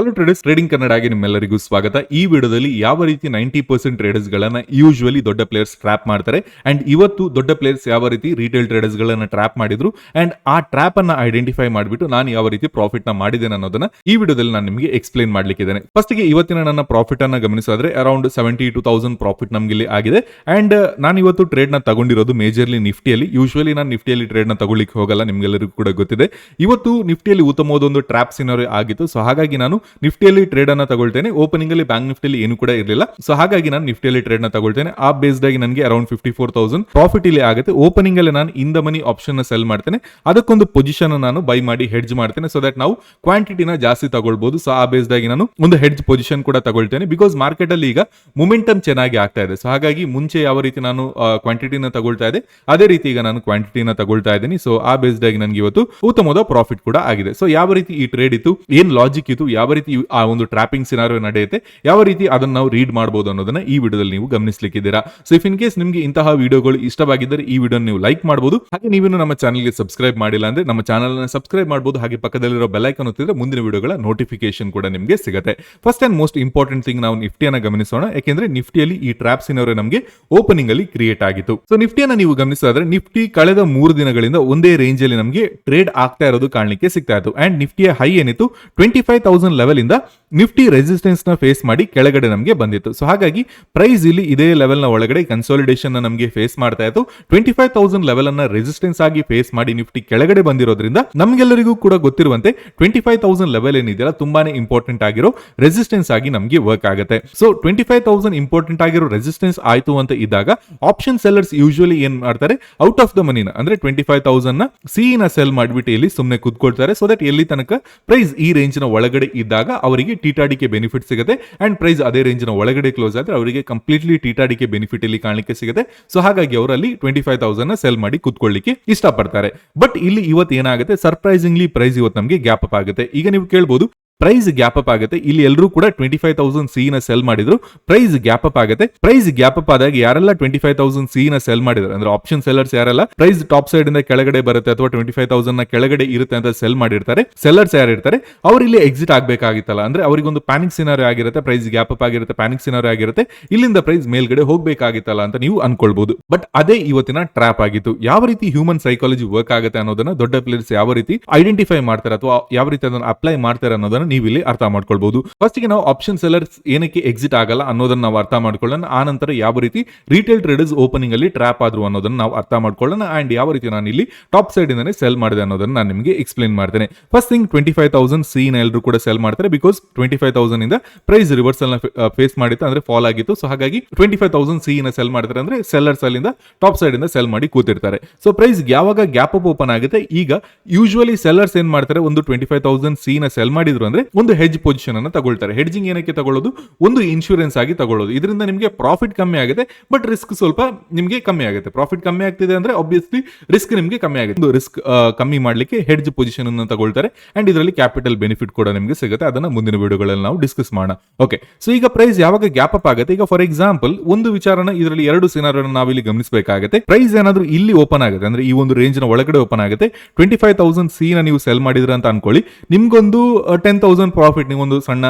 Hello traders trading ಕನ್ನಡಗೆ ನಿಮ್ಮೆಲ್ಲರಿಗೂ ಸ್ವಾಗತ. ಈ ವಿಡಿಯೋದಲ್ಲಿ ಯಾವ ರೀತಿ ನೈಂಟಿ ಪರ್ಸೆಂಟ್ ಟ್ರೇಡರ್ಸ್ ಗಳನ್ನ ಯೂಶುವಲಿ ದೊಡ್ಡ ಪ್ಲೇಯರ್ಸ್ ಟ್ರ್ಯಾಪ್ ಮಾಡ್ತಾರೆ ಅಂಡ್ ಇವತ್ತು ದೊಡ್ಡ ಪ್ಲೇಯರ್ಸ್ ಯಾವ ರೀತಿ ರಿಟೇಲ್ ಟ್ರೇಡರ್ಸ್ ಗಳನ್ನ ಟ್ರ್ಯಾಪ್ ಮಾಡಿದ್ರು ಅಂಡ್ ಆ ಟ್ರ್ಯಾಪ್ ಅನ್ನ ಐಡೆಂಟಿಫೈ ಮಾಡಿಬಿಟ್ಟು ನಾನು ಯಾವ ರೀತಿ ಪ್ರಾಫಿಟ್ನ ಮಾಡಿದ್ದೇನೆ ಅನ್ನೋದನ್ನ ಈ ವಿಡಿಯೋದಲ್ಲಿ ನಾನು ನಿಮಗೆ ಎಕ್ಸ್ಪ್ಲೈನ್ ಮಾಡ್ಲಿಕ್ಕಿದ್ದೇನೆ. ಫಸ್ಟ್ಗೆ ಇವತ್ತಿನ ನನ್ನ ಪ್ರಾಫಿಟ್ ಅನ್ನ ಗಮನಿಸಿದ್ರೆ around seventy two thousand profit ನಮ್ಗೆ ಇಲ್ಲಿ ಆಗಿದೆ ಅಂಡ್ ನಾನು ಇವತ್ತು ಟ್ರೇಡ್ನ ತಗೊಂಡಿರೋದು ಮೇಜರ್ಲಿ ನಿಫ್ಟಿಯಲ್ಲಿ. ಯೂಶುವಲಿ ನಾನು ನಿಫ್ಟಿಯಲ್ಲಿ ಟ್ರೇಡ್ನ ತಗೊಳ್ಳಿಕ್ಕೆ ಹೋಗಲ್ಲ, ನಿಮ್ಗೆಲ್ಲರಿಗೂ ಕೂಡ ಗೊತ್ತಿದೆ. ಇವತ್ತು ನಿಫ್ಟಿಯಲ್ಲಿ ಉತ್ತಮವಾದ ಒಂದು ಟ್ರ್ಯಾಪ್ ಸಿನಾರಿ ಆಗಿತ್ತು. ಸೊ ಹಾಗಾಗಿ ನಾನು ನಿಫ್ಟಿಯಲ್ಲಿ ಟ್ರೇಡ್ ಅನ್ನ ತಗೊಳ್ತೇನೆ. ಓಪನಿಂಗ್ ಅಲ್ಲಿ ಬ್ಯಾಂಕ್ ನಿಫ್ಟಿಯಲ್ಲಿ ಏನು ಕೂಡ ಇರಲಿಲ್ಲ. ಸೊ ಹಾಗಾಗಿ ನಾನು ನಿಫ್ಟಿಯಲ್ಲಿ ಟ್ರೇಡ್ನ ತಗೊಳ್ತೇನೆ. ಆ ಬೇಸ್ಡ್ ಆಗಿ ನನಗೆ around fifty four thousand profit ಇಲ್ಲಿ ಆಗುತ್ತೆ. ಓಪನಿಂಗ್ ಅಲ್ಲಿ ನಾನು in the money option sell ಮಾಡ್ತೇನೆ. ಅದಕ್ಕೊಂದು ಪೊಸಿಷನ್ ನಾನು ಬೈ ಮಾಡಿ ಹೆಡ್ಜ್ ಮಾಡ್ತೇನೆ ಸೊ ದಟ್ ನಾವು ಕ್ವಾಂಟಿಟಿನ ಜಾಸ್ತಿ ತಗೊಳ್ಬಹುದು ಸೊ ಆ ಬೇಸ್ಡ್ ಆಗಿ ನಾನು ಒಂದು ಹೆಡ್ಜ್ ಪೊಸಿಷನ್ ಕೂಡ ತಗೊಳ್ತೇನೆ ಬಿಕಾಸ್ ಮಾರ್ಕೆಟ್ ಅಲ್ಲಿ ಈಗ ಮೊಮೆಂಟಮ್ ಚೆನ್ನಾಗಿ ಆಗ್ತಾ ಇದೆ. ಸೊ ಹಾಗಾಗಿ ಮುಂಚೆ ಯಾವ ರೀತಿ ನಾನು ಕ್ವಾಂಟಿಟಿನ ತಗೊಳ್ತಾ ಇದೆ ಅದೇ ರೀತಿ ಈಗ ನಾನು ಕ್ವಾಂಟಿಟಿನ ತಗೊಳ್ತಾ ಇದ್ದೀನಿ. ಸೊ ಆ ಬೇಸ್ಡ್ ಆಗಿ ನನಗೆ ಇವತ್ತು ಉತ್ತಮವಾದ ಪ್ರಾಫಿಟ್ ಕೂಡ ಆಗಿದೆ. ಸೊ ಯಾವ ರೀತಿ ಈ ಟ್ರೇಡ್ ಇತ್ತು, ಏನ್ ಲಾಜಿಕ್ ಇತ್ತು, ಯಾವ ರೀತಿ ಆ ಒಂದು ಟ್ರಾಪಿಂಗ್ ಸಿನಾರಿಯೋ ನಡೆಯುತ್ತೆ, ಯಾವ ರೀತಿ ಅದನ್ನ ನಾವು ರೀಡ್ ಮಾಡಬಹುದು ಅನ್ನೋದನ್ನ ಈ ವಿಡಿಯೋದಲ್ಲಿ ನೀವು ಗಮನಿಸಲಿಕ್ಕಿದ್ದೀರಾ. ಸೊ ಇಫ್ ಇನ್ ಕೇಸ್ ನಿಮಗೆ ಇಂತಹ ವಿಡಿಯೋಗಳು ಇಷ್ಟವಾಗಿದ್ದರೆ ಈ ವಿಡಿಯೋ ನೀವು ಲೈಕ್ ಮಾಡಬಹುದು ಹಾಗೆ ನೀವೇನು ನಮ್ಮ ಚಾನಲ್ಗೆ ಸಬ್ಸ್ಕ್ರೈಬ್ ಮಾಡಿಲ್ಲ ಅಂದ್ರೆ ನಮ್ಮ ಚಾನಲ್ ಅನ್ನು ಸಬ್ಸ್ಕ್ರೈಬ್ ಮಾಡಬಹುದು ಹಾಗೆ ಪಕ್ಕದಲ್ಲಿರೋ ಬೆಲ್ ಐಕನ್ ಒತ್ತಿದ್ರೆ ಮುಂದಿನ ವಿಡಿಯೋಗಳ ನೋಟಿಫಿಕೇಶನ್ ಕೂಡ ನಿಮಗೆ ಸಿಗುತ್ತೆ. First and most important thing ನಾವು ನಿಫ್ಟಿಯನ್ನ ಗಮನಿಸೋಣ. ಯಾಕೆಂದ್ರೆ ನಿಫ್ಟಿಯಲ್ಲಿ ಈ ಟ್ರಾಪ್ ಸಿನಾರಿಯೋ ನಮಗೆ ಓಪನಿಂಗ್ ಅಲ್ಲಿ ಕ್ರಿಯೇಟ್ ಆಗಿತ್ತು. ಸೊ ನಿಫ್ಟಿಯನ್ನ ನೀವು ಗಮನಿಸಿದ್ರೆ ನಿಫ್ಟಿ ಕಳೆದ ಮೂರು ದಿನಗಳಿಂದ ಒಂದೇ ರೇಂಜ್ ಅಲ್ಲಿ ನಮಗೆ ಟ್ರೇಡ್ ಆಗ್ತಾ ಇರೋದು ಕಾಣಲಿಕ್ಕೆ ಸಿಗ್ತಾ ಇತ್ತು. ಅಂಡ್ ನಿಫ್ಟಿಯ ಹೈ ಏನಿತ್ತು? ಟ್ವೆಂಟಿ ಫೈವ್ ತೌಸಂಡ್ ಲೆವೆಲ್ ಇಂದ ನಿಫ್ಟಿ ರೆಸಿಸ್ಟೆನ್ಸ್ನ ಫೇಸ್ ಮಾಡಿ ಕೆಳಗಡೆ ನಮಗೆ ಬಂದಿತ್ತು. ಸೊ ಹಾಗಾಗಿ ಪ್ರೈಸ್ ಇಲ್ಲಿ ಇದೇ ಲೆವೆಲ್ನ ಒಳಗಡೆ ಕನ್ಸಾಲಿಡೇಷನ್ ನಮಗೆ ಫೇಸ್ ಮಾಡ್ತಾ ಇತ್ತು. ಟ್ವೆಂಟಿ ಫೈವ್ ತೌಸಂಡ್ ಲೆವೆಲ್ ಅನ್ನ ರೆಸಿಸ್ಟೆನ್ಸ್ ಆಗಿ ಫೇಸ್ ಮಾಡಿ ನಿಫ್ಟಿ ಕೆಳಗಡೆ ಬಂದಿರೋದ್ರಿಂದ ನಮಗೆಲ್ಲರಿಗೂ ಕೂಡ ಗೊತ್ತಿರುವಂತೆ ಟ್ವೆಂಟಿ ಫೈವ್ ತೌಸಂಡ್ ಲೆವೆಲ್ ಏನಿದೆಯಲ್ಲ ತುಂಬಾನೇ ಇಂಪಾರ್ಟೆಂಟ್ ಆಗಿರೋ ರೆಸಿಸ್ಟೆನ್ಸ್ ಆಗಿ ನಮಗೆ ವರ್ಕ್ ಆಗುತ್ತೆ. So twenty five thousand important ಆಗಿರೋ ರೆಸಿಸ್ಟೆನ್ಸ್ ಆಯ್ತು ಅಂತ ಇದ್ದಾಗ ಆಪ್ಷನ್ ಸೆಲ್ಲರ್ಸ್ ಯೂಶುವಲಿ ಏನ್ ಮಾಡ್ತಾರೆ? ಔಟ್ ಆಫ್ ದ ಮನಿನ ಅಂದ್ರೆ ಟ್ವೆಂಟಿ ಫೈವ್ ತೌಸಂಡ್ನ ಸಿ ನ ಸೆಲ್ ಮಾಡಿಬಿಟ್ಟು ಇಲ್ಲಿ ಸುಮ್ಮನೆ ಕುತ್ಕೊಳ್ತಾರೆ. ಸೊ ದಟ್ ಎಲ್ಲಿ ತನಕ ಪ್ರೈಸ್ ಈ ರೇಂಜ್ನ ಒಳಗಡೆ ಇದ್ದಾಗ ಅವರಿಗೆ ಟಿಟಾಡಿಕೆ ಬೆನಿಫಿಟ್ ಸಿಗುತ್ತೆ. ಅಂಡ್ ಪ್ರೈಸ್ ಅದೇ ರೇಂಜ್ನ ಒಳಗಡೆ ಕ್ಲೋಸ್ ಆದ್ರೆ ಅವರಿಗೆ ಕಂಪ್ಲೀಟ್ಲಿ ಟಿಟಾಡಿಕೆ ಬೆನಿಫಿಟ್ ಇಲ್ಲಿ ಕಾಣಲಿಕ್ಕೆ ಸಿಗುತ್ತೆ. ಸೊ ಹಾಗಾಗಿ ಅವರಲ್ಲಿ ಟ್ವೆಂಟಿ ಫೈವ್ ತೌಸಂಡ್ ಸೆಲ್ ಮಾಡಿ ಕುತ್ಕೊಳ್ಳಿಕ್ಕೆ ಇಷ್ಟಪಡ್ತಾರೆ. ಬಟ್ ಇಲ್ಲಿ ಇವತ್ತು ಏನಾಗುತ್ತೆ? ಸರ್ಪ್ರೈಸಿಂಗ್ಲಿ ಪ್ರೈಸ್ ಇವತ್ತು ನಮಗೆ ಗ್ಯಾಪ್ ಅಪ್ ಆಗುತ್ತೆ. ಈಗ ನೀವು ಕೇಳ್ಬೋದು ಪ್ರೈಸ್ ಗ್ಯಾಪ್ ಅಪ್ ಆಗುತ್ತೆ. ಇಲ್ಲಿ ಎಲ್ಲರೂ ಕೂಡ ಟ್ವೆಂಟಿ ಫೈವ್ ತೌಸಂಡ್ ಸಿ ನ ಸೆಲ್ ಮಾಡಿದ್ರು. ಪ್ರೈಸ್ ಗ್ಯಾಪ್ ಅಪ್ ಆಗುತ್ತೆ. ಪ್ರೈಸ್ ಗ್ಯಾಪ್ ಅಪ್ ಆದಾಗ ಯಾರೆಲ್ಲ ಟ್ವೆಂಟಿ ಫೈವ್ ತೌಸಂಡ್ ಸಿ ನ ಸೆಲ್ ಮಾಡಿದ್ರು? ಅಂದ್ರೆ ಆಪ್ಷನ್ ಸೆಲ್ಲರ್ಸ್ ಯಾರೆಲ್ಲ? ಪ್ರೈಸ್ ಟಾಪ್ ಸೈಡ್ ಇಂದ ಕೆಳಗಡೆ ಬರುತ್ತೆ ಅಥವಾ ಟ್ವೆಂಟಿ ಫೈವ್ ತೌಸಂಡ್ನ ಕೆಳಗಡೆ ಇರುತ್ತೆ ಅಂತ ಸೆಲ್ ಮಾಡಿರ್ತಾರೆ. ಸೆಲ್ಲರ್ಸ್ ಯಾರು ಇರ್ತಾರೆ? ಅವ್ರು ಇಲ್ಲಿ ಎಕ್ಸಿಟ್ ಆಗಬೇಕಾಗಿತ್ತಲ್ಲ. ಅಂದ್ರೆ ಅವರಿಗೊಂದು ಪ್ಯಾನಿಕ್ ಸಿನಾರಿ ಆಗಿರುತ್ತೆ. ಪ್ರೈಸ್ ಗ್ಯಾಪ್ ಅಪ್ ಆಗಿರುತ್ತೆ ಪ್ಯಾನಿಕ್ ಸಿನಾರಿ ಆಗಿರುತ್ತೆ. ಇಲ್ಲಿಂದ ಪ್ರೈಸ್ ಮೇಲ್ಗಡೆ ಹೋಗ್ಬೇಕಾಗಿತ್ತಲ್ಲ ಅಂತ ನೀವು ಅನ್ಕೊಳ್ಬಹುದು ಬಟ್ ಅದೇ ಇವತ್ತಿನ ಟ್ರ್ಯಾಪ್ ಆಗಿತ್ತು. ಯಾವ ರೀತಿ ಹ್ಯೂಮನ್ ಸೈಕಾಲಜಿ ವರ್ಕ್ ಆಗುತ್ತೆ ಅನ್ನೋದನ್ನ ದೊಡ್ಡ ಪ್ಲೇಯರ್ಸ್ ಯಾವ ರೀತಿ ಐಡೆಂಟಿಫೈ ಮಾಡ್ತಾರೆ ಅಥವಾ ಯಾವ ರೀತಿ ಅದನ್ನ ಅಪ್ಲೈ ಮಾಡ್ತಾರೆ ಅನ್ನೋದನ್ನ ನೀವು ಇಲ್ಲಿ ಅರ್ಥ ಮಾಡ್ಕೊಳ್ಬಹುದು ಫಸ್ಟ್ಗೆ ನಾವು ಆಪ್ಷನ್ ಸೆಲ್ಲರ್ಸ್ ಏನಕ್ಕೆ ಎಕ್ಸಿಟ್ ಆಗಲ್ಲ ಅನ್ನೋದನ್ನ ನಾವು ಅರ್ಥ ಮಾಡ್ಕೊಳ್ಳೋಣ. ಆ ನಂತರ ಯಾವ ರೀತಿ ರಿಟೇಲ್ ಟ್ರೇಡರ್ಸ್ ಓಪನಿಂಗ್ ಅಲ್ಲಿ ಟ್ರಾಪ್ ಆದ್ರು ಅನ್ನೋದನ್ನ ನಾವು ಅರ್ಥ ಮಾಡ್ಕೊಳ್ಳೋಣ. ಅಂಡ್ ಯಾವ ರೀತಿ ನಾನು ಇಲ್ಲಿ ಟಾಪ್ ಸೈಡ್ ಇಂದಾನೆ ಸೆಲ್ ಮಾಡಿದೆ ಅನ್ನೋದನ್ನ ನಾನು ನಿಮಗೆ ಎಕ್ಸ್ಪ್ಲೈನ್ ಮಾಡ್ತೇನೆ. First thing twenty five thousand C ನ ಎಲ್ಲರೂ ಕೂಡ ಸೆಲ್ ಮಾಡ್ತಾರೆ ಬಿಕಾಸ್ ಟ್ವೆಂಟಿ ಫೈವ್ ತೌಸಂಡ್ ಇಂದ ಪ್ರೈಸ್ ರಿವರ್ಸಲ್ ಫೇಸ್ ಮಾಡಿತ್ತು ಅಂದ್ರೆ ಫಾಲ್ ಆಗಿತ್ತು. ಸೊ ಹಾಗಾಗಿ ಟ್ವೆಂಟಿ ಫೈವ್ ತೌಸಂಡ್ ಸಿ ನ ಸೆಲ್ ಮಾಡ್ತಾರೆ ಅಂದ್ರೆ ಸೆಲ್ಲರ್ಸ್ ಅಲ್ಲಿಂದ ಟಾಪ್ ಸೈಡ್ ಇಂದ ಸೆಲ್ ಮಾಡಿ ಕೂತಿರ್ತಾರೆ. ಸೊ ಪ್ರೈಸ್ ಯಾವಾಗ ಗ್ಯಾಪ್ ಅಪ್ ಓಪನ್ ಆಗುತ್ತೆ, ಈಗ ಯೂಶುವಲಿ ಸೆಲ್ಲರ್ಸ್ ಏನ್ ಮಾಡ್ತಾರೆ, ಒಂದು ಟ್ವೆಂಟಿ ಫೈವ್ ತೌಸಂಡ್ ಸಿ ನ ಸೆಲ್ ಮಾಡಿದ್ರು ಅಂದ್ರೆ ಒಂದು ಹೆಡ್ಜ್ ಪೊಸಿಷನ್ ಅನ್ನು ತಗೊಳ್ತಾರೆ. ಹೆಡ್ಜಿಂಗ್ ಏನಕ್ಕೆ ತಗೊಳ್ಳೋದು? ಒಂದು ಇನ್ಶೂರೆನ್ಸ್ ಆಗಿ ತಗೊಳ್ಳೋದು. ಇದರಿಂದ ನಿಮಗೆ ಪ್ರಾಫಿಟ್ ಕಮ್ಮಿ ಆಗುತ್ತೆ ಬಟ್ ರಿಸ್ಕ್ ಸ್ವಲ್ಪ ನಿಮಗೆ ಕಮ್ಮಿ ಆಗುತ್ತೆ. ಪ್ರಾಫಿಟ್ ಕಮ್ಮಿ ಆಗ್ತಿದೆ ಅಂದ್ರೆ ಆಬ್ವಿಯಸ್ಲಿ ರಿಸ್ಕ್ ನಿಮಗೆ ಕಮ್ಮಿ ಆಗುತ್ತೆ. ಒಂದು ರಿಸ್ಕ್ ಕಮ್ಮಿ ಮಾಡಲಿಕ್ಕೆ ಹೆಡ್ಜ್ ಪೊಸಿಷನ್ ಅನ್ನು ತಗೊಳ್ತಾರೆ ಅಂಡ್ ಇದರಲ್ಲಿ ಕ್ಯಾಪಿಟಲ್ ಬೆನಿಫಿಟ್ ಕೂಡ ನಿಮಗೆ ಸಿಗುತ್ತೆ. ಅದನ್ನ ಮುಂದಿನ ವಿಡಿಯೋಗಳಲ್ಲಿ ನಾವು ಡಿಸ್ಕಸ್ ಮಾಡೋಣ. ಓಕೆ ಸೊ ಈಗ ಪ್ರೈಸ್ ಯಾವಾಗ ಗ್ಯಾಪ್ ಅಪ್ ಆಗುತ್ತೆ? ಈಗ ಫಾರ್ ಎಕ್ಸಾಂಪಲ್ ಒಂದು ವಿಚಾರನ ಇದರಲ್ಲಿ ಎರಡು ಸಿನಾರಿಯೋನ ನಾವು ಇಲ್ಲಿ ಗಮನಿಸಬೇಕಾಗುತ್ತೆ. ಪ್ರೈಸ್ ಏನಾದ್ರೂ ಇಲ್ಲಿ ಓಪನ್ ಆಗುತ್ತೆ, ಅಂದ್ರೆ ಈ ಒಂದು ರೇಂಜ್ನ ಒಳಗಡೆ ಓಪನ್ ಆಗುತ್ತೆ. ಟ್ವೆಂಟಿ ಫೈವ್ ತೌಸಂಡ್ ಸಿ ನೀವು ಸೆಲ್ ಮಾಡಿದ್ರೆ ಅಂತ ಅನ್ಕೊಳ್ಳಿ. ನಿಮ್ಗೊಂದು ಟೆನ್ ತೌಸಂಡ್ ಪ್ರಾಫಿಟ್ ನೀವೊಂದು ಸಣ್ಣ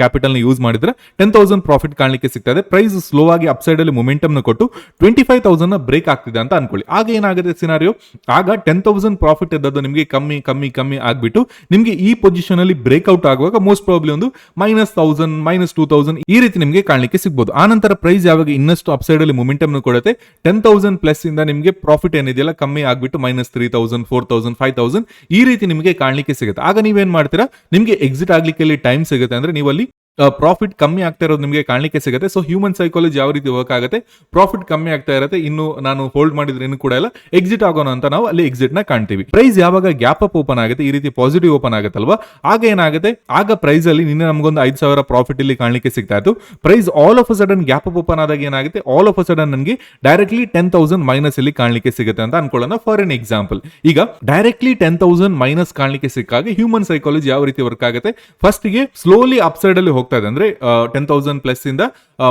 ಕ್ಯಾಪಿಟಲ್ನ ಯೂಸ್ ಮಾಡಿದ್ರೆ ಟೆನ್ ತೌಸಂಡ್ ಪ್ರಾಫಿಟ್ ಕಾಣಲಿಕ್ಕೆ ಸಿಗ್ತದೆ. ಪ್ರೈಸ್ ಸ್ಲೋ ಆಗಿ ಅಪ್ಸೈಡ್ ಅಲ್ಲಿ ಮೊಮೆಂಟಮ್ನ ಕೊಟ್ಟು ಟ್ವೆಂಟಿ ಫೈವ್ ತೌಸಂಡ್ನ ಬ್ರೇಕ್ ಆಗ್ತಿದೆ ಅಂತ ಅನ್ಕೊಳ್ಳಿ. ಆಗ ಏನಾಗುತ್ತೆ ಸಿನಾರಿಯೋ ಆಗ ಟೆನ್ ತೌಸಂಡ್ ಪ್ರಾಫಿಟ್ ಇದ್ದದ್ದು ನಿಮಗೆ ಕಮ್ಮಿ ಕಮ್ಮಿ ಕಮ್ಮಿ ಆಗ್ಬಿಟ್ಟು ನಿಮಗೆ ಈ ಪೊಸಿಷನ್ ಅಲ್ಲಿ ಬ್ರೇಕ್ಔಟ್ ಆಗುವಾಗ ಮೋಸ್ಟ್ ಪ್ರಾಬ್ಲಿ ಒಂದು minus thousand minus two thousand ಈ ರೀತಿ ನಿಮಗೆ ಕಾಣಲಿಕ್ಕೆ ಸಿಗ್ಬೋದು. ಆನಂತರ ನಂತರ ಪ್ರೈಸ್ ಯಾವಾಗ ಇನ್ನಷ್ಟು ಅಪ್ಸೈಡ್ ಅಲ್ಲಿ ಮೊಮೆಂಟಮ್ ಕೊಡುತ್ತೆ? ಟೆನ್ ತೌಸಂಡ್ ಪ್ಲಸ್ ಇಂದ ನಿಮಗೆ ಪ್ರಾಫಿಟ್ ಏನಿದೆಯಲ್ಲ, ಕಮ್ಮಿ ಆಗ್ಬಿಟ್ಟು minus three thousand four thousand five thousand ಈ ರೀತಿ ನಿಮಗೆ ಕಾಣಲಿಕ್ಕೆ ಸಿಗುತ್ತೆ. ಆಗ ನೀವೇನ್ ಮಾಡ್ತೀರಾ? ನಿಮಗೆ ಎಕ್ಸಿಟ್ ಆಗ್ಲಿಕ್ಕೆ ಟೈಮ್ ಸಿಗುತ್ತೆ ಅಂದ್ರೆ ನೀವು ಅಲ್ಲಿ ಪ್ರಾಫಿಟ್ ಕಮ್ಮಿ ಆಗ್ತಾ ಇರೋದು ನಿಮಗೆ ಕಾಣಲಿಕ್ಕೆ ಸಿಗುತ್ತೆ. ಸೊ ಹ್ಯೂಮನ್ ಸೈಕಾಲಜಿ ಯಾವ ರೀತಿ ವರ್ಕ್ ಆಗುತ್ತೆ? ಪ್ರಾಫಿಟ್ ಕಮ್ಮಿ ಆಗ್ತಾ ಇರುತ್ತೆ. ಇನ್ನು ನಾನು ಹೋಲ್ಡ್ ಮಾಡಿದ್ರೆ ಇನ್ನು ಕೂಡ ಇಲ್ಲ. ಎಕ್ಸಿಟ್ ಆಗೋಣ ಅಂತ ನಾವು ಅಲ್ಲಿ ಎಕ್ಸಿಟ್ನ ಕಾಣ್ತೀವಿ. ಪ್ರೈಸ್ ಯಾವಾಗ ಗ್ಯಾಪ್ ಅಪ್ ಓಪನ್ ಆಗುತ್ತೆ, ಈ ರೀತಿ ಪಾಸಿಟಿವ್ ಓಪನ್ ಆಗುತ್ತಲ್ವಾ? ಆಗ ಏನಾಗುತ್ತೆ? ಆಗ ಪ್ರೈಸ್ ಅಲ್ಲಿ ನಿನ್ನೆ ನಮಗೊಂದು ಐದು ಸಾವಿರ ಪ್ರಾಫಿಟ್ ಇಲ್ಲಿ ಕಾಣಲಿಕ್ಕೆ ಸಿಗ್ತಾ ಇತ್ತು. Price all of a sudden gap up open ಆದಾಗ ಏನಾಗುತ್ತೆ? ಆಲ್ ಆಫ್ ಅ ಸಡನ್ ನನಗೆ ಡೈರೆಕ್ಟ್ಲಿ ಟೆನ್ ತೌಸಂಡ್ ಮೈನಸ್ ಇಲ್ಲಿ ಕಾಣಲಿಕ್ಕೆ ಸಿಗುತ್ತೆ ಅಂತ ಅನ್ಕೊಳ್ಳೋಣ ಫಾರ್ ಎನ್ ಎಕ್ಸಾಂಪಲ್ ಈಗ ಡೈರೆಕ್ಟ್ಲಿ ಟೆನ್ ತೌಸಂಡ್ ಮೈನಸ್ ಕಾಣಲಿಕ್ಕೆ ಸಿಕ್ಕಾಗ ಹ್ಯೂಮನ್ ಸೈಕಾಲಜಿ ಯಾವ ರೀತಿ ವರ್ಕ್ ಆಗುತ್ತೆ? ಫಸ್ಟ್ಗೆ ಸ್ಲೋಲಿ ಅಪ್ ಸೈಡ್ ಅಲ್ಲಿ ಹೋಗ್ತಾ ಹೋಗ್ತಾ ಇದೆ ಅಂದ್ರೆ ಟೆನ್ ತೌಸಂಡ್ ಪ್ಲಸ್ ಇಂದ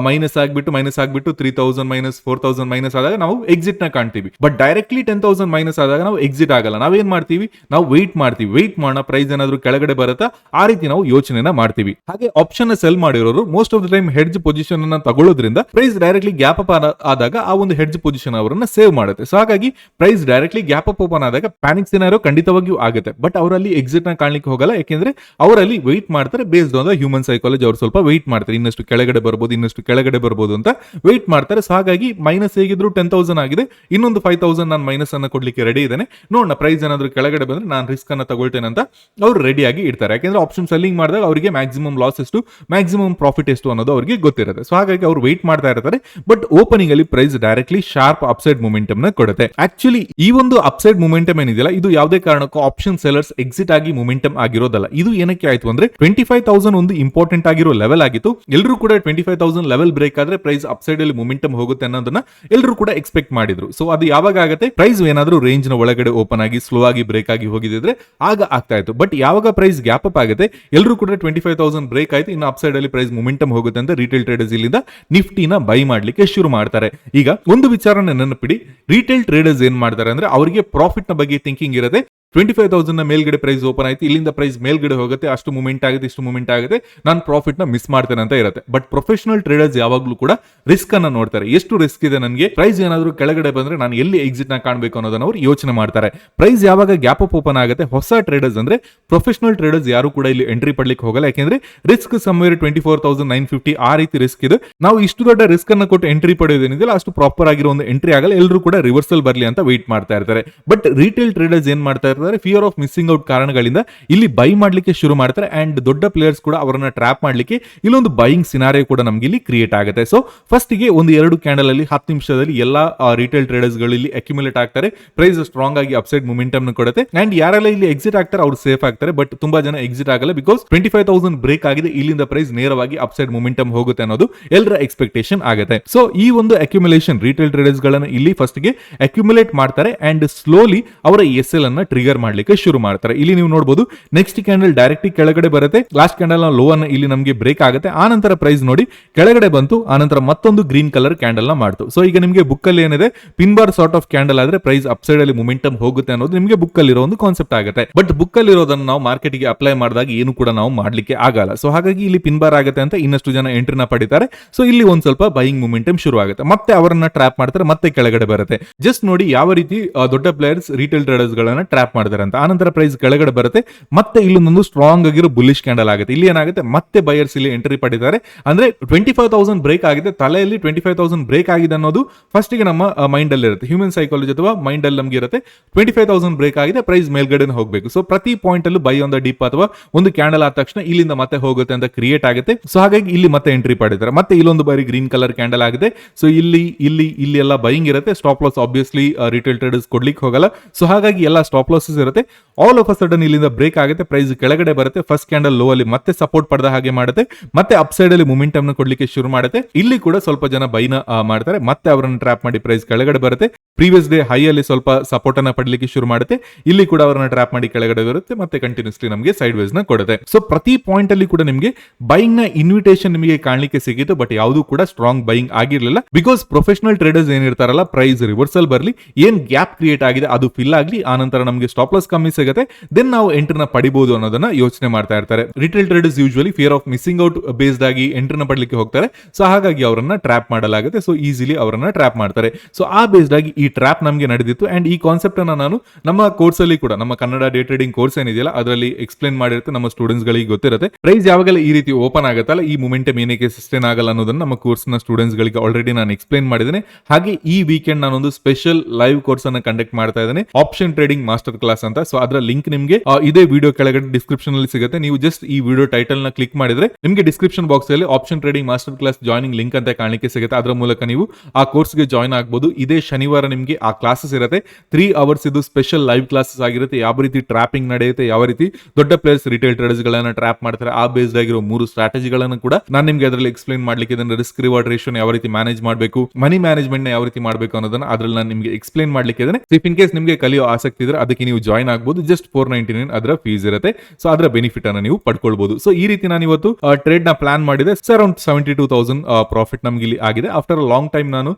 ಮೈನಸ್ ಆಗ್ಬಿಟ್ಟು ಮೈನಸ್ ಆಗ್ಬಿಟ್ಟು three thousand minus four thousand minus ಆದಾಗ ನಾವು ಎಕ್ಸಿಟ್ನ ಕಾಣ್ತೀವಿ. But directly ten thousand minus ಆದಾಗ ನಾವು ಎಕ್ಸಿಟ್ ಆಗಲ್ಲ. ನಾವೇನ್ ಮಾಡ್ತೀವಿ? ನಾವು ವೆಯ್ಟ್ ಮಾಡ್ತೀವಿ. ವೆಯ್ಟ್ ಮಾಡೋಣ ಪ್ರೈಸ್ ಏನಾದ್ರು ಕೆಳಗಡೆ ಬರುತ್ತಾ? ಆ ರೀತಿ ನಾವು ಯೋಚನೆನ ಮಾಡ್ತೀವಿ. ಹಾಗೆ ಆಪ್ಷನ್ ಸೆಲ್ ಮಾಡಿರೋರು most of the time hedge position ಅನ್ನ ತಗೊಳ್ಳೋದ್ರಿಂದ ಪ್ರೈಸ್ ಡೈರೆಕ್ಟ್ಲಿ ಗ್ಯಾಪ್ ಅಪ್ ಆದಾಗ ಆ ಒಂದು ಹೆಡ್ಜ್ ಪೊಸಿಷನ್ ಅವರನ್ನ ಸೇವ್ ಮಾಡುತ್ತೆ. ಸೊ ಹಾಗಾಗಿ price directly gap up open ಆದಾಗ ಪ್ಯಾನಿಕ್ ಸಿನಾರೋ ಖಂಡಿತವಾಗಿಯೂ ಆಗುತ್ತೆ. ಬಟ್ ಅವರಲ್ಲಿ ಎಕ್ಸಿಟ್ನ ಕಾಣ್ಲಿಕ್ಕೆ ಹೋಗಲ್ಲ. ಯಾಕೆಂದ್ರೆ ಅವರಲ್ಲಿ ವೆಯ್ಟ್ ಮಾಡ್ತಾರೆ based on the human psychology ಅವ್ರು ಸ್ವಲ್ಪ ವೆಯ್ಟ್ ಮಾಡ್ತಾರೆ. ಇನ್ನಷ್ಟು ಕೆಳಗಡೆ ಬರ್ಬೋದು, ಇನ್ನಷ್ಟು ಕೆಳಗಡೆ ಬರ್ಬೋದು ಅಂತ ವೆಯ್ಟ್ ಮಾಡ್ತಾರೆ. ಸೊ ಹಾಗಾಗಿ ಮೈನಸ್ ಹೇಗಿದ್ರು ಟೆನ್ ತೌಸಂಡ್ ಆಗಿದೆ. ಇನ್ನೊಂದು ಫೈವ್ ತೌಸಂಡ್ ನಾನು ಮೈನಸ್ ಅನ್ನ ಕೊಡ್ಲಿಕ್ಕೆ ರೆಡಿ ಇದ್ದೇನೆ. ನೋಡೋಣ ಪ್ರೈಸ್ ಏನಾದರೂ ಕೆಳಗಡೆ ಬಂದ್ರೆ ನಾನು ರಿಸ್ಕ್ ಅನ್ನ ತಗೊಳ್ತೇನೆ ಅಂತ ಅವ್ರು ರೆಡಿಯಾಗಿ ಇಡ್ತಾರೆ. ಯಾಕೆಂದ್ರೆ ಆಪ್ಷನ್ ಸೆಲ್ಲಿಂಗ್ ಮಾಡಿದಾಗ ಅವರಿಗೆ ಮ್ಯಾಕ್ಸಿಮಮ್ ಲಾಸ್ ಎಷ್ಟು ಮ್ಯಾಕ್ಸಿಮಮ್ ಪ್ರಾಫಿಟ್ ಎಷ್ಟು ಅನ್ನೋದು ಅವರಿಗೆ ಗೊತ್ತಿರುತ್ತೆ. ಸೊ ಹಾಗಾಗಿ ಅವ್ರು ವೆಯ್ಟ್ ಮಾಡ್ತಾ ಇರ್ತಾರೆ. ಬಟ್ ಓಪನಿಂಗ್ ಅಲ್ಲಿ ಪ್ರೈಸ್ ಡೈರೆಕ್ಟ್ಲಿ ಶಾರ್ಪ್ ಅಪ್ಸೈಡ್ ಮೊಮೆಂಟಮ್ನ ಕೊಡುತ್ತೆ. ಆಕ್ಚುಲಿ ಈ ಒಂದು ಅಪ್ಸೈಡ್ ಮೊಮೆಂಟಮ್ ಏನಿದೆಯಲ್ಲ, ಇದು ಯಾವುದೇ ಕಾರಣಕ್ಕೂ ಆಪ್ಷನ್ ಸೆಲರ್ಸ್ ಎಕ್ಸಿಟ್ ಆಗಿ ಮೊಮೆಂಟಮ್ ಆಗಿರೋದಲ್ಲ. ಇದು ಏನಕ್ಕೆ ಆಯ್ತು ಅಂದ್ರೆ ಟ್ವೆಂಟಿ ಫೈವ್ ತೌಸಂಡ್ ಒಂದು ಇಂಪಾರ್ಟೆಂಟ್ ಆಗಿರೋ ಲೆವೆಲ್ ಆಗಿತ್ತು. ಎಲ್ಲರೂ ಕೂಡ twenty five thousand level break ಆದ್ರೆ ಪ್ರೈಸ್ ಅಪ್ಸೈಡ್ ಅಲ್ಲಿ ಮೊಮೆಂಟಮ್ ಹೋಗುತ್ತೆ ಅನ್ನೋದನ್ನ ಎಲ್ಲರೂ ಕೂಡ ಎಕ್ಸ್ಪೆಕ್ಟ್ ಮಾಡಿದ್ರು. ಸೊ ಅದು ಯಾವಾಗ ಆಗುತ್ತೆ? ಪ್ರೈಸ್ ಏನಾದರೂ ರೇಂಜ್ನ ಒಳಗಡೆ ಓಪನ್ ಆಗಿ ಸ್ಲೋ ಆಗಿ ಬ್ರೇಕ್ ಆಗಿ ಹೋಗಿದ್ರೆ ಆಗ ಆಗ್ತಾ ಇತ್ತು. ಬಟ್ ಯಾವಾಗ ಪ್ರೈಸ್ ಗ್ಯಾಪ್ ಅಪ್ ಆಗುತ್ತೆ? ಎಲ್ಲರೂ ಕೂಡ ಟ್ವೆಂಟಿ ಫೈವ್ ತೌಸಂಡ್ ಬ್ರೇಕ್ ಆಯ್ತು. ಇನ್ನು ಅಪ್ಸೈಡ್ ಅಲ್ಲಿ ಪ್ರೈಸ್ ಮೊಮೆಂಟಮ್ ಹೋಗುತ್ತೆ ಅಂತ ರಿಟೇಲ್ ಟ್ರೇಡರ್ಸ್ ಇಲ್ಲಿಂದ ನಿಫ್ಟಿನ ಬೈ ಮಾಡ್ಲಿಕ್ಕೆ ಶುರು ಮಾಡ್ತಾರೆ. ಈಗ ಒಂದು ವಿಚಾರನ ನೆನಪಿಡಿ. ರಿಟೇಲ್ ಟ್ರೇಡರ್ಸ್ ಏನ್ ಮಾಡ್ತಾರೆ ಅಂದ್ರೆ ಅವರಿಗೆ ಪ್ರಾಫಿಟ್ನ ಬಗ್ಗೆ ಥಿಂಕಿಂಗ್ ಇರುತ್ತೆ. ಟ್ವೆಂಟಿ ಫೈವ್ ತೌಸಂಡ್ ಮೇಲ್ಗಡೆ ಪ್ರೈಸ್ ಓಪನ್ ಆಯ್ತು. ಇಲ್ಲಿಂದ ಪ್ರೈಸ್ ಮೇಲ್ಗಡೆ ಹೋಗುತ್ತೆ. ಅಷ್ಟು ಮೂಮೆಂಟ್ ಆಗುತ್ತೆ, ಇಷ್ಟು ಮೂಮೆಂಟ್ ಆಗುತ್ತೆ. ನಾನು ಪ್ರಾಫಿಟ್ನ ಮಿಸ್ ಮಾಡ್ತೇನೆ ಅಂತ ಇರುತ್ತೆ. ಬಟ್ ಪ್ರೊಫೆಷನಲ್ ಟ್ರೇಡರ್ಸ್ ಯಾವಾಗಲೂ ಕೂಡ ರಿಸ್ಕ್ ಅನ್ನ ನೋಡ್ತಾರೆ. ಎಷ್ಟು ರಿಸ್ಕ್ ಇದೆ ನನಗೆ? ಪ್ರೈಸ್ ಏನಾದರೂ ಕೆಳಗಡೆ ಬಂದ್ರೆ ನಾನು ಎಲ್ಲಿ ಎಕ್ಸಿಟ್ನ ಕಾಣಬೇಕು ಅನ್ನೋದನ್ನ ಅವರು ಯೋಚನೆ ಮಾಡ್ತಾರೆ. ಪ್ರೈಸ್ ಯಾವಾಗ ಗ್ಯಾಪ್ ಅಪ್ ಓಪನ್ ಆಗುತ್ತೆ? ಹೊಸ ಟ್ರೇಡರ್ಸ್ ಅಂದ್ರೆ ಪ್ರೊಫೆಷನಲ್ ಟ್ರೇಡರ್ಸ್ ಯಾರು ಕೂಡ ಇಲ್ಲಿ ಎಂಟ್ರಿ ಪಡ್ಲಿಕ್ಕೆ ಹೋಗಲ್ಲ. ಯಾಕೆಂದ್ರೆ risk somewhere twenty four thousand nine fifty ಆ ರೀತಿ ರಿಸ್ಕ್ ಇದೆ. ನಾವು ಇಷ್ಟು ದೊಡ್ಡ ರಿಸ್ಕ್ ಅನ್ನ ಕೊಟ್ಟು ಎಂಟ್ರಿ ಪಡೆಯೋದೇನಿದೆಯಲ್ಲ, ಅಷ್ಟು ಪ್ರಾಪರ್ ಆಗಿರೋ ಒಂದು ಎಂಟ್ರಿ ಆಗಲ್ಲ. ಎಲ್ಲರೂ ಕೂಡ ರಿವರ್ಸಲ್ ಬರಲಿ ಅಂತ ವೆಯ್ಟ್ ಮಾಡ್ತಾ ಇರ್ತಾರೆ. ಬಟ್ ರಿಟೇಲ್ ಟ್ರೇಡರ್ಸ್ ಏನ್ ಮಾಡ್ತಾ ಫಿಯರ್ ಆಫ್ ಮಿಸ್ಸಿಂಗ್ ಔಟ್ ಕಾರಣಗಳಿಂದ ಇಲ್ಲಿ ಬೈ ಮಾಡ್ಲಿಕ್ಕೆ ಶುರು ಮಾಡ್ತಾರೆ ಅಂಡ್ ದೊಡ್ಡ ಪ್ಲೇಯರ್ಸ್ ಕೂಡ ಅವರನ್ನ ಟ್ರ್ಯಾಪ್ ಮಾಡ್ಲಿಕ್ಕೆ ಇಲ್ಲೊಂದು ಬೈಯಿಂಗ್ ಸಿನಾರಿಯೋ ಕೂಡ ನಮಗೆ ಇಲ್ಲಿ ಕ್ರಿಯೇಟ್ ಆಗುತ್ತೆ. ಸೊ ಫಸ್ಟ್ಗೆ ಒಂದು ಎರಡು ಕ್ಯಾಂಡಲ್ ಅಲ್ಲಿ ಹತ್ತು ನಿಮಿಷದಲ್ಲಿ ಎಲ್ಲಾ ರಿಟೇಲ್ ಟ್ರೇಡರ್ಸ್ಗಳು ಇಲ್ಲಿ ಅಕ್ಯುಮುಲೇಟ್ ಆಗ್ತಾರೆ. ಪ್ರೈಸ್ ಸ್ಟ್ರಾಂಗ್ ಆಗಿ ಅಪ್ಸೈಡ್ ಮೊಮೆಂಟಮ್ ಕೊಡುತ್ತೆ. ಅಂಡ್ ಯಾರೆಲ್ಲ ಇಲ್ಲಿ ಎಕ್ಸಿಟ್ ಆಗ್ತಾರೆ ಅವ್ರು ಸೇಫ್ ಆಗ್ತಾರೆ. ಬಟ್ ತುಂಬಾ ಜನ ಎಕ್ಸಿಟ್ ಆಗಲ್ಲ because twenty five thousand break ಆಗಿದೆ. ಇಲ್ಲಿಂದ ಪ್ರೈಸ್ ನೇರವಾಗಿ ಅಪ್ಸೈಡ್ ಮೊಮೆಂಟಮ್ ಹೋಗುತ್ತೆ ಅನ್ನೋದು ಎಲ್ಲರ ಎಕ್ಸ್ಪೆಕ್ಟೇಷನ್ ಆಗುತ್ತೆ. ಸೊ ಈ ಒಂದು ಅಕ್ಯುಮುಲೇಷನ್ ರಿಟೇಲ್ ಟ್ರೇಡರ್ಸ್ ಗಳನ್ನ ಇಲ್ಲಿ ಫಸ್ಟ್ಗೆ ಅಕ್ಯುಮುಲೇಟ್ ಮಾಡ್ತಾರೆ. ಅಂಡ್ ಸ್ಲೋಲಿ ಅವರ ಎಸ್ ಎಲ್ ಅನ್ನ ಟ್ರಿಗರ್ ಮಾಡ್ಲಿಕ್ಕೆ ಶುರು ಮಾಡ್ತಾರೆ. ಇಲ್ಲಿ ನೀವು ನೋಡಬಹುದು ನೆಕ್ಸ್ಟ್ ಕ್ಯಾಂಡಲ್ ಡೈರೆಕ್ಟ್ ಕೆಳಗಡೆ ಬರುತ್ತೆ. ಲಾಸ್ಟ್ ಕ್ಯಾಂಡಲ್ ಲೋ ಅನ್ನ ಇಲ್ಲಿ ನಮಗೆ ಬ್ರೇಕ್ ಆಗುತ್ತೆ. ಆ ನಂತರ ಪ್ರೈಸ್ ನೋಡಿ, ಕೆಳಗಡೆ ಬಂತು, ಆ ನಂತರ ಮತ್ತೊಂದು ಗ್ರೀನ್ ಕಲರ್ ಕ್ಯಾಂಡಲ್ನ ಮಾಡ್ತು. ಸೊ ಈಗ ನಿಮಗೆ ಬುಕ್ ಅಲ್ಲಿ ಏನಿದೆ pin bar sort of candle ಆದ್ರೆ ಪ್ರೈಸ್ ಅಪ್ ಸೈಡ್ ಅಲ್ಲಿ ಮೊಮೆಂಟಮ್ ಹೋಗುತ್ತೆ ಅನ್ನೋದು ನಿಮಗೆ ಬುಕ್ ಅಲ್ಲಿರೋ ಒಂದು ಕಾನ್ಸೆಪ್ಟ್ ಆಗುತ್ತೆ. ಬಟ್ ಬುಕ್ ಅಲ್ಲಿ ಇರೋದನ್ನ ನಾವು ಮಾರ್ಕೆಟ್ಗೆ ಅಪ್ಲೈ ಮಾಡಿದಾಗ ಏನು ಕೂಡ ನಾವು ಮಾಡ್ಲಿಕ್ಕೆ ಆಗಲ್ಲ. ಸೊ ಹಾಗಾಗಿ ಇಲ್ಲಿ ಪಿನ್ ಬಾರ್ ಆಗುತ್ತೆ ಅಂತ ಇನ್ನಷ್ಟು ಜನ ಎಂಟ್ರಿನ ಪಡಿತಾರೆ. ಸೊ ಇಲ್ಲಿ ಒಂದ್ ಸ್ವಲ್ಪ ಬೈಯಿಂಗ್ ಮೊಮೆಂಟಮ್ ಶುರು ಆಗುತ್ತೆ. ಮತ್ತೆ ಅವರನ್ನ ಟ್ರ್ಯಾಪ್ ಮಾಡ್ತಾರೆ, ಮತ್ತೆ ಕೆಳಗಡೆ ಬರುತ್ತೆ. ಜಸ್ಟ್ ನೋಡಿ ಯಾವ ರೀತಿ ದೊಡ್ಡ ಪ್ಲೇಯರ್ಸ್ ರಿಟೇಲ್ ಟ್ರೇಡರ್ಸ್ ಗಳನ್ನ ಟ್ರ್ಯಾಪ್ ಮಾಡ್ತಾರೆ ಅಂತ. ಆನಂತರ ಪ್ರೈಸ್ ಕೆಳಗಡೆ ಬರುತ್ತೆ. ಮತ್ತೆ ಇಲ್ಲೊಂದೊಂದು ಸ್ಟ್ರಾಂಗ್ ಆಗಿರೋ ಬುಲಿಶ್ ಕ್ಯಾಂಡಲ್ ಆಗುತ್ತೆ. ಇಲ್ಲಿ ಏನಾಗುತ್ತೆ? ಮತ್ತೆ ಬಯರ್ಸ್ ಇಲ್ಲಿ ಎಂಟ್ರಿ ಪಡಿದ್ದಾರೆ. ಅಂದ್ರೆ ಟ್ವೆಂಟಿ ಫೈವ್ ತೌಸಂಡ್ ಬ್ರೇಕ್ ಆಗಿದೆ. ತಲೆಯಲ್ಲಿ ಟ್ವೆಂಟಿ ಫೈವ್ ತೌಸಂಡ್ ಬ್ರೇಕ್ ಆಗಿದೆ ಅನ್ನೋದು ಫಸ್ಟ್ಗೆ ನಮ್ಮ ಮೈಂಡ್ ಅಲ್ಲಿ ಇರುತ್ತೆ. ಹ್ಯೂಮನ್ ಸೈಕಾಲಜಿ ಅಥವಾ ಮೈಂಡ್ ಅಲ್ಲಿ ನಮ್ಗೆ ಇರುತ್ತೆ. ಟ್ವೆಂಟಿ ಫೈವ್ ತೌಸಂಡ್ ಬ್ರೇಕ್ ಆಗಿದೆ. ಪ್ರೈಸ್ ಮೇಲ್ಗಡೆ ಹೋಗಬೇಕು. ಸೊ ಪ್ರತಿ ಪಾಯಿಂಟ್ ಅಲ್ಲೂ ಬೈ ಆನ್ ದ ಡಿಪ್ ಅಥವಾ ಒಂದು ಕ್ಯಾಂಡಲ್ ಆದ ತಕ್ಷಣ ಇಲ್ಲಿಂದ ಮತ್ತೆ ಹೋಗುತ್ತೆ ಅಂತ ಕ್ರಿಯೇಟ್ ಆಗುತ್ತೆ. ಸೊ ಹಾಗಾಗಿ ಇಲ್ಲಿ ಮತ್ತೆ ಎಂಟ್ರಿ ಪಡಿದ್ದಾರೆ. ಮತ್ತೆ ಇಲ್ಲೊಂದು ಬಾರಿ ಗ್ರೀನ್ ಕಲರ್ ಕ್ಯಾಂಡಲ್ ಆಗಿದೆ. ಸೊ ಇಲ್ಲಿ ಇಲ್ಲಿ ಇಲ್ಲಿ ಎಲ್ಲ ಬೈಯಿಂಗ್ ಇರುತ್ತೆ. Stop loss obviously retail traders ಕೊಡ್ಲಿಕ್ಕೆ ಹೋಗಲ್ಲ. ಸೊ ಹಾಗಾಗಿ ಎಲ್ಲ ಸ್ಟಾಪ್ ಇರುತ್ತೆ. ಆಲ್ ಆಫ್ ಅ ಸಡನ್ ಇಲ್ಲಿಂದ ಬ್ರೇಕ್ ಆಗುತ್ತೆ ಪ್ರೈಸ್ ಕೆಳಗಡೆ ಬರುತ್ತೆ ಫಸ್ಟ್ ಕ್ಯಾಂಡಲ್ ಲೋ ಅಲ್ಲಿ ಮತ್ತೆ ಸಪೋರ್ಟ್ ಪಡೆದ ಹಾಗೆ ಮಾಡುತ್ತೆ, ಮತ್ತೆ ಅಪ್ ಸೈಡ್ ಅಲ್ಲಿ ಮೊಮೆಂಟಮ್ನ ಕೊಡ್ಲಿಕ್ಕೆ ಶುರು ಮಾಡುತ್ತೆ. ಇಲ್ಲಿ ಕೂಡ ಸ್ವಲ್ಪ ಜನ ಬೈನ ಮಾಡ್ತಾರೆ, ಮತ್ತೆ ಅವರನ್ನು ಟ್ರ್ಯಾಪ್ ಮಾಡಿ ಪ್ರೈಸ್ ಕೆಳಗಡೆ ಬರುತ್ತೆ. ಪ್ರೀವಿಯಸ್ ಡೇ ಹೈ ಅಲ್ಲಿ ಸ್ವಲ್ಪ ಸಪೋರ್ಟ್ ಅನ್ನ ಪಡಲಿಕ್ಕೆ ಶುರು ಮಾಡುತ್ತೆ. ಇಲ್ಲಿ ಕೂಡ ಅವರನ್ನ ಟ್ರ್ಯಾಪ್ ಮಾಡಿ ಕೆಳಗಡೆ ಬರುತ್ತೆ, ಮತ್ತೆ ಕಂಟಿನ್ಯೂಸ್ಲಿ ನಮಗೆ ಸೈಡ್ ವೈಸ್ನ ಕೊಡುತ್ತೆ. ಸೊ ಪ್ರತಿ ಪಾಯಿಂಟ್ ಅಲ್ಲಿ ಕೂಡ ನಿಮಗೆ ಬೈಯಿಂಗ್ನ ಇನ್ವಿಟೇಷನ್ ನಿಮಗೆ ಕಾಣಲಿಕ್ಕೆ ಸಿಗಿತ್ತು ಬಟ್ ಯಾವುದು ಕೂಡ ಸ್ಟ್ರಾಂಗ್ ಬೈಯಿಂಗ್ ಆಗಿರಲಿಲ್ಲ. ಬಿಕಾಸ್ ಪ್ರೊಫೆಷನಲ್ ಟ್ರೇಡರ್ಸ್ ಏನಿರ್ತಾರಲ್ಲ ಪ್ರೈಸ್ ರಿವರ್ಸಲ್ ಬರಲಿ, ಏನ್ ಗ್ಯಾಪ್ ಕ್ರಿಯೇಟ್ ಆಗಿದೆ, ಅದು ಫಿಲ್ ಆಗಲಿ, ಆ ನಂತರ ನಮಗೆ ಸ್ಟಾಪ್ ಲಾಸ್ ಕಮ್ಮಿ ಸಿಗುತ್ತೆ. ದೆನ್ ನಾವು ಎಂಟ್ರಿನ ಪಡಿಬಹುದು ಅನ್ನೋದನ್ನ ಯೋಚನೆ ಮಾಡ್ತಾ ಇರ್ತಾರೆ. Retail traders usually fear of missing out based ಆಗಿ ಎಂಟ್ರಿನ ಪಡಲಿಕ್ಕೆ ಹೋಗ್ತಾರೆ. ಸೊ ಹಾಗಾಗಿ ಅವರನ್ನ ಟ್ರ್ಯಾಪ್ ಮಾಡಲಾಗುತ್ತೆ. ಸೊ ಈಸಿಲಿ ಅವರನ್ನ ಟ್ರ್ಯಾಪ್ ಮಾಡ್ತಾರೆ. ಸೊ ಆ ಬೇಸ್ಡ್ ಆಗಿ ಈ ಟ್ರ್ಯಾಪ್ ನಮಗೆ ನಡೆದಿತ್ತು. ಅಂಡ್ ಈ ಕಾನ್ಸೆಪ್ಟ್ ಅನ್ನ ನಾನು ನಮ್ಮ ಕೋರ್ಸ್ ಅಲ್ಲಿ ಕೂಡ, ನಮ್ಮ ಕನ್ನಡ ಡೇ ಟ್ರೇಡಿಂಗ್ ಕೋರ್ಸ್ ಏನಿದೆಯಲ್ಲ, ಅದರಲ್ಲಿ ಎಕ್ಸ್ಪ್ಲೇನ್ ಮಾಡಿರುತ್ತೆ. ನಮ್ಮ ಸ್ಟೂಡೆಂಟ್ಸ್ ಗಳಿಗೆ ಗೊತ್ತಿರುತ್ತೆ. ಪ್ರೈಸ್ ಯಾವಾಗಲೇ ಈ ರೀತಿ ಓಪನ್ ಆಗುತ್ತಲ್ಲ, ಈ ಮೊಮೆಂಟಮ್ ಏನಕ್ಕೆ ಸಸ್ಟೈನ್ ಆಗಲ್ಲ ಅನ್ನೋದನ್ನ ನಮ್ಮ ಕೋರ್ಸ್ನ ಸ್ಟೂಡೆಂಟ್ಸ್ ಗಳಿಗೆ ಆಲ್ರೆಡಿ ನಾನು ಎಕ್ಸ್ಪ್ಲೇನ್ ಮಾಡಿದ್ದೇನೆ. ಹಾಗೆ ಈ ವೀಕೆಂಡ್ ನಾನೊಂದು ಸ್ಪೆಷಲ್ ಲೈವ್ ಕೋರ್ಸ್ ಅನ್ನ ಕಂಡಕ್ಟ್ ಮಾಡ್ತಾ ಇದ್ದೇನೆ. ಆಪ್ಷನ್ ಟ್ರೇಡಿಂಗ್ ಮಾಸ್ಟರ್ ಅಂತ. ಸೊ ಅದರ ಲಿಂಕ್ ನಿಮಗೆ ಇದೇ ವಿಡಿಯೋ ಕೆಳಗಡೆ ಡಿಸ್ಕ್ರಿಪ್ಷನ್ ಅಲ್ಲಿ ಸಿಗುತ್ತೆ. ನೀವು ಜಸ್ಟ್ ಈ ವಿಡಿಯೋ ಟೈಟಲ್ನ ಕ್ಲಿಕ್ ಮಾಡಿದ್ರೆ, ನಿಮಗೆ ಡಿಸ್ಕ್ರಿಪ್ಷನ್ ಬಾಕ್ಸ್ ಅಲ್ಲಿ option trading master class joining link ಅಂತ ಕಾಣಲಿಕ್ಕೆ ಸಿಗುತ್ತೆ. ಅದರ ಮೂಲಕ ನೀವು ಆ ಕೋರ್ಸ್ಗೆ ಜಾಯ್ನ್ ಆಗಬಹುದು ಇದೇ ಶನಿವಾರ ನಿಮಗೆ ಆ ಕ್ಲಾಸಸ್ ಇರುತ್ತೆ. ತ್ರೀ ಅವರ್ಸ್ ಇದು ಸ್ಪೆಷಲ್ ಲೈವ್ ಕ್ಲಾಸಸ್ ಆಗಿರುತ್ತೆ. ಯಾವ ರೀತಿ ಟ್ರಾಪಿಂಗ್ ನಡೆಯುತ್ತೆ, ಯಾವ ರೀತಿ ದೊಡ್ಡ ಪ್ಲೇಸ್ ರಿಟೇಲ್ ಟ್ರೇಡರ್ಸ್ ಗಳನ್ನ ಟ್ರಾಪ್ ಮಾಡ್ತಾರೆ, ಆ ಬೇಸ್ಡ್ ಆಗಿರೋ ಮೂರು ಸ್ಟ್ರಾಟಜಿಗಳನ್ನು ಕೂಡ ನಾನು ನಿಮಗೆ ಅದರಲ್ಲಿ ಎಕ್ಸ್ಪ್ಲೈನ್ ಮಾಡ್ಲಿಕ್ಕೆ ರಿಸ್ಕ್ ರಿವಾರ್ಡ್ ರೇಷನ್ ಯಾವ ರೀತಿ ಮ್ಯಾನೇಜ್ ಮಾಡಬೇಕು ಮನಿ ಮ್ಯಾನೇಜ್ಮೆಂಟ್ ಯಾವ ರೀತಿ ಮಾಡಬೇಕು ಅನ್ನೋದನ್ನ ಅದ್ರಲ್ಲಿ ನಾನು ನಿಮಗೆ ಎಕ್ಸ್ಪ್ಲೈನ್ ಮಾಡ್ಲಿಕ್ಕೆ ಇನ್ ಕೇಸ್ ನಿಮಗೆ ಕಲಿಯೋ ಆಸಕ್ತಿ ಇದ್ರೆ, ಅದಕ್ಕೆ ನೀವು ನೀವು ಜಾಯ್ನ್ ಆಗ್ಬೋದು. ಜಸ್ಟ್ ಫೋರ್ ನೈಂಟಿ ನೈನ್ ಅದರ ಫೀಸ್ ಇರುತ್ತೆ. ಸೊ ಅದರ ಬೆನಿಫಿಟ್ ಅನ್ನ ನೀವು ಪಡ್ಕೊಳ್ಬಹುದು ಸೊ ಈ ರೀತಿ ನಾನು ಇವತ್ತು ಟ್ರೇಡ್ನ ಪ್ಲಾನ್ ಮಾಡಿದೆ. Around seventy two thousand profit ನಮ್ಗೆ ಇಲ್ಲಿ ಆಗಿದೆ. ಆಫ್ಟರ್ ಲಾಂಗ್ ಟೈಮ್ ನಾನು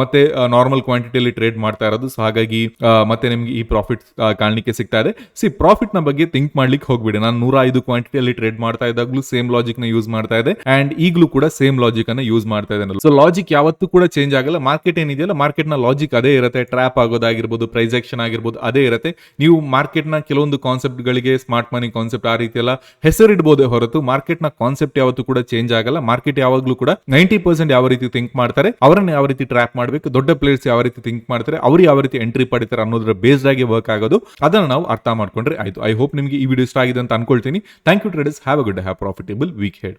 ಮತ್ತೆ ನಾರ್ಮಲ್ ಕ್ವಾಂಟಿಟಿಯಲ್ಲಿ ಟ್ರೇಡ್ ಮಾಡ್ತಾ ಇರೋದು. ಸೊ ಹಾಗಾಗಿ ಮತ್ತೆ ನಿಮ್ಗೆ ಈ ಪ್ರಾಫಿಟ್ ಕಾಣಲಿಕ್ಕೆ ಸಿಗ್ತಾ ಇದೆ. ಸಿ ಪ್ರಾಫಿಟ್ನ ಬಗ್ಗೆ ಥಿಂಕ್ ಮಾಡ್ಲಿಕ್ಕೆ ಹೋಗ್ಬಿಡಿ. ನಾನು ನೂರ ಐದು ಕ್ವಾಂಟಿಟಿಯಲ್ಲಿ ಟ್ರೇಡ್ ಮಾಡ್ತಾ ಇದ್ದಾಗಲೂ ಸೇಮ್ ಲಾಜಿಕ್ನ ಯೂಸ್ ಮಾಡ್ತಾ ಇದೆ. ಅಂಡ್ ಈಗಲೂ ಕೂಡ ಸೇಮ್ ಲಾಜಿಕ್ ಅನ್ನ ಯೂಸ್ ಮಾಡ್ತಾ ಇದೆ ಸೊ ಲಾಜಿಕ್ ಯಾವತ್ತೂ ಕೂಡ ಚೇಂಜ್ ಆಗಲ್ಲ. ಮಾರ್ಕೆಟ್ ಏನಿದೆಯಲ್ಲ ಮಾರ್ಕೆಟ್ನ ಲಾಜಿಕ್ ಅದೇ ಇರುತ್ತೆ. ಟ್ರ್ಯಾಪ್ ಆಗೋದಾಗಿರ್ಬೋದು ಪ್ರೈಸ್ ಆಕ್ಷನ್ ಆಗಿರ್ಬೋದು, ಅದೇ ಇರುತ್ತೆ. ನೀವು ಮಾರ್ಕೆಟ್ನ ಕೆಲವೊಂದು ಕಾನ್ಸೆಪ್ಟ್ ಗಳಿಗೆ ಸ್ಮಾರ್ಟ್ ಮನಿ ಕಾನ್ಸೆಪ್ಟ್ ಆ ರೀತಿ ಎಲ್ಲ ಹೆಸರಿಡಬಹುದೇ ಹೊರತು ಮಾರ್ಕೆಟ್ನ ಕಾನ್ಸೆಪ್ಟ್ ಯಾವತ್ತೂ ಕೂಡ ಚೇಂಜ್ ಆಗಲ್ಲ. ಮಾರ್ಕೆಟ್ ಯಾವಾಗಲೂ ಕೂಡ ನೈಂಟಿ ಪರ್ಸೆಂಟ್ ಯಾವ ರೀತಿ ಥಿಂಕ್ ಮಾಡ್ತಾರೆ, ಅವರನ್ನ ಯಾವ ರೀತಿ ಟ್ರ್ಯಾಪ್ ಮಾಡಬೇಕು, ದೊಡ್ಡ ಪ್ಲೇಯರ್ಸ್ ಯಾವ ರೀತಿ ಥಿಂಕ್ ಮಾಡ್ತಾರೆ, ಅವ್ರು ಯಾವ ರೀತಿ ಎಂಟ್ರಿ ಪಡಿತಾರೆ ಅನ್ನೋದ್ರ ಬೇಸ್ಡ್ ಆಗಿ ವರ್ಕ್ ಆಗೋದು, ಅದನ್ನ ನಾವು ಅರ್ಥ ಮಾಡ್ಕೊಂಡ್ರೆ ಆಯ್ತು. ಐ ಹೋಪ್ ನಿಮಗೆ ಈ ವಿಡಿಯೋ ಇಷ್ಟ ಆಗಿದೆ ಅಂತ ಅನ್ಕೊಳ್ತೀನಿ. Thank you traders have a good have profitable week ahead